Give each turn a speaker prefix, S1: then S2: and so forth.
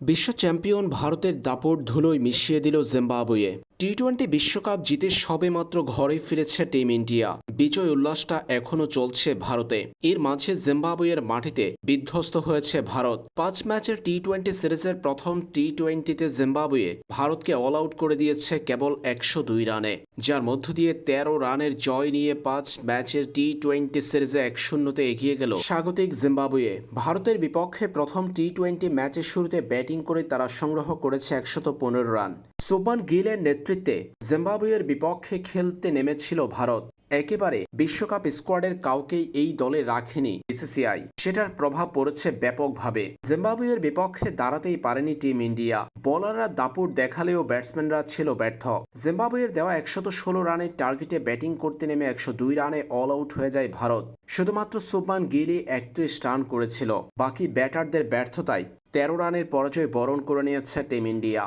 S1: বিশ্ব চ্যাম্পিয়ন ভারতের দাপট ধুলোয় মিশিয়ে দিল জিম্বাবুয়ে। টি টোয়েন্টি বিশ্বকাপ জিতে সবেমাত্র ঘরে ফিরেছে টিম ইন্ডিয়া। বিজয় উল্লাসটা এখনও চলছে ভারতে। এর মাঝে জিম্বাবুয়ের মাটিতে বিধ্বস্ত হয়েছে ভারত। পাঁচ ম্যাচের টি টোয়েন্টি সিরিজের প্রথম টি টোয়েন্টিতে জিম্বাবুয়ে ভারতকে অল আউট করে দিয়েছে কেবল একশো দুই রানে। যার মধ্য দিয়ে তেরো রানের জয় নিয়ে পাঁচ ম্যাচের টি টোয়েন্টি সিরিজে এক শূন্যতে এগিয়ে গেল স্বাগতিক জিম্বাবুয়ে। ভারতের বিপক্ষে প্রথম টি টোয়েন্টি ম্যাচের শুরুতে ব্যাটিং করে তারা সংগ্রহ করেছে একশত পনেরো রান। সুবান গিলের নেতৃত্বে জিম্বাবুয়ের বিপক্ষে খেলতে নেমেছিল ভারত। একেবারে বিশ্বকাপ স্কোয়াডের কাউকেই এই দলে রাখেনি বিসিসিআই। সেটার প্রভাব পড়েছে ব্যাপকভাবে। জিম্বাবুয়ের বিপক্ষে দাঁড়াতেই পারেনি টিম ইন্ডিয়া। বোলাররা দাপুর দেখালেও ব্যাটসম্যানরা ছিল ব্যর্থ। জিম্বাবুয়ের দেওয়া একশত ষোলো রানের টার্গেটে ব্যাটিং করতে নেমে একশো দুই রানে অল আউট হয়ে যায় ভারত। শুধুমাত্র সুবমান গিলি একত্রিশ রান করেছিল। বাকি ব্যাটারদের ব্যর্থতায় তেরো রানের পরাজয় বরণ করে নিয়েছে টিম ইন্ডিয়া।